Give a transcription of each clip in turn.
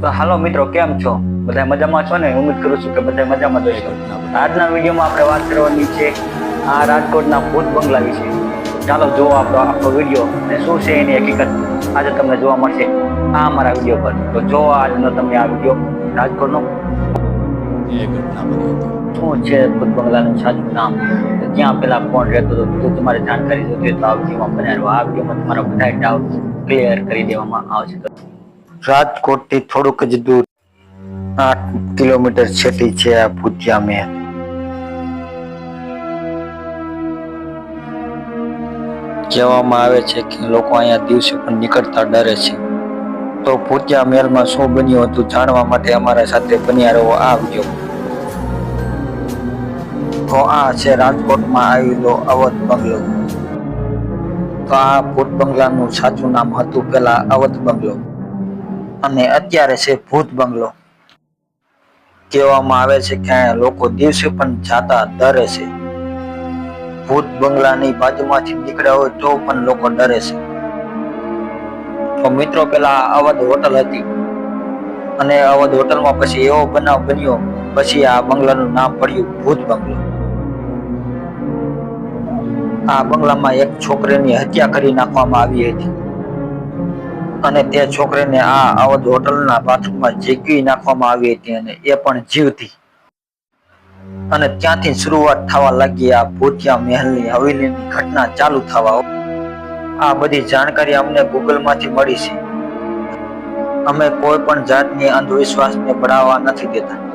તો હાલો મિત્રો કેમ છો? બધા મજામાં છો ને? ઉમ્મીદ કરું છું કે બધા મજામાં જ હશો. આજના વિડીયોમાં આપણે વાત કરવાની છે આ રાજકોટના ભૂત બંગલા વિશે. ચાલો જુઓ આપણો આપણો વીડિયો અને શું છે એની હકીકત આજે તમને જોવા મળશે આ અમારા વીડિયો પર. તો જો આજનો તમને આ વીડિયો રાજકોટનો. શું છે ભૂત બંગલાનું સાચું નામ? ત્યાં પેલા કોણ રહેતો હતો? તો તમારે જાણકારી જોતી તો આ વિડીયોમાં બનાવ્યો આ વિડીયોમાં તમારા બધા ડાઉટ ક્લિયર કરી દેવામાં આવશે. રાજકોટથી થોડુંક જ દૂર. આઠ કિલોમીટર છેટી છે આ ભૂતિયા મેં. કહેવામાં આવે છે કે લોકો અહીંયા દિવસે પણ નીકળતા ડરે છે. તો ભૂતિયા મહેલમાં શું બન્યું હતું જાણવા માટે અમારા સાથે બન્યા રહો આ વીડિયો. તો આ છે રાજકોટમાં આવેલો અવધ બંગલો. તો આ ભૂત બંગલાનું સાચું નામ હતું પેલા અવધ બંગલો. અને અત્યારે છે ભૂત બંગલો. કહેવામાં આવે છે કે લોકો દિવસે પણ જાતા ડરે છે. ભૂત બંગલાની બાજુમાંથી નીકળ્યા હોય તો પણ લોકો ડરે છે. તો મિત્રો, પેલા અવધ હોટલ હતી. અને અવધ હોટલમાં પછી એવો બનાવ બન્યો, પછી આ બંગલાનું નામ પડ્યું ભૂત બંગલો. આ બંગલામાં એક છોકરીની હત્યા કરી નાખવામાં આવી હતી. અને તે છોકરીને આ અવધ હોટલના બાથરૂમમાં જીગવી નાખવામાં આવી હતી અને એ પણ જીવતી. અને ત્યાંથી શરૂઆત થવા લાગી આ ભૂતિયા મહેલની હવેલીની ઘટના ચાલુ થવા આ બધી જાણકારી અમને ગૂગલમાંથી મળી છે. અમે કોઈ પણ જાતની અંધવિશ્વાસને બળાવવા નથી દેતા.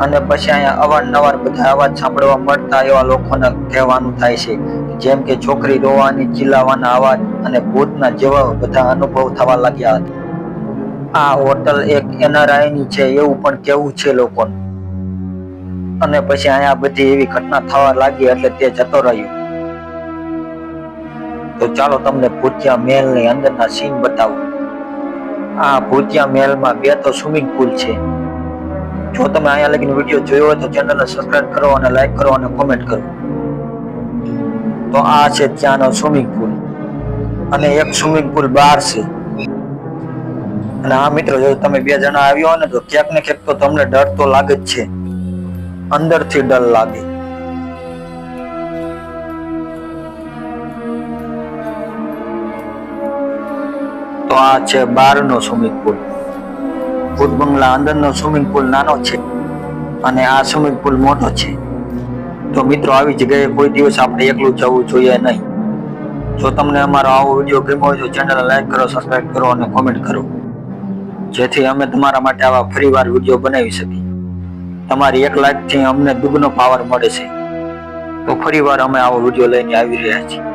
અને પછી અહીંયા અવારનવાર બધા અવાજ સાંભળવા મળતા એવા લોકોને કહેવાનું થાય છે. જેમ કે છોકરી રોવાની, ચિલ્લાવાના અવાજ અને ભૂતના જેવા બધા અનુભવ થવા લાગ્યા હતા. આ હોટલ એક એનઆરઆઈ છે એવું પણ કેવું છે લોકોનું. અને પછી અહીંયા બધી એવી ઘટના થવા લાગી એટલે તે જતો રહ્યો. તો ચાલો તમને ભૂતિયા મહેલની અંદરના સીન બતાવું. આ ભૂતિયા મહેલમાં બે તો સ્વિમિંગ પુલ છે. જો તમે અહીંયા લગીને વીડિયો જોયો હોય તો ચેનલને સબસ્ક્રાઇબ કરો અને લાઈક કરો અને કોમેન્ટ કરો. તો આ છે ત્યાંનો સ્વિમિંગ પુલ અને એક સ્વિમિંગ પુલ બહાર છે. અને આ મિત્રો, જો તમે બે જણા આવ્યો ને તો ક્યાંક ને ક્યાંક તો તમને ડર તો લાગે જ છે. અંદરથી ડર લાગે. તો આ છે બહારનો સ્વિમિંગ પુલ ભૂત બંગલા અંદરનો સ્વિમિંગ પુલ નાનો છે અને આ સ્વિમિંગ પુલ મોટો છે. તો મિત્રો, આવી જગ્યાએ કોઈ દિવસ આપણે એકલું જવું જોઈએ નહીં. જો તમને અમારો આવો વીડિયો ગમ્યો હોય તો ચેનલ લાઈક કરો સબસ્ક્રાઈબ કરો અને કોમેન્ટ કરો. જેથી અમે તમારા માટે આવા ફરીવાર વીડિયો બનાવી શકીએ. તમારી એક લાઈકથી અમને દુગનો પાવર મળે છે. તો ફરીવાર અમે આવો વીડિયો લઈને આવી રહ્યા છીએ.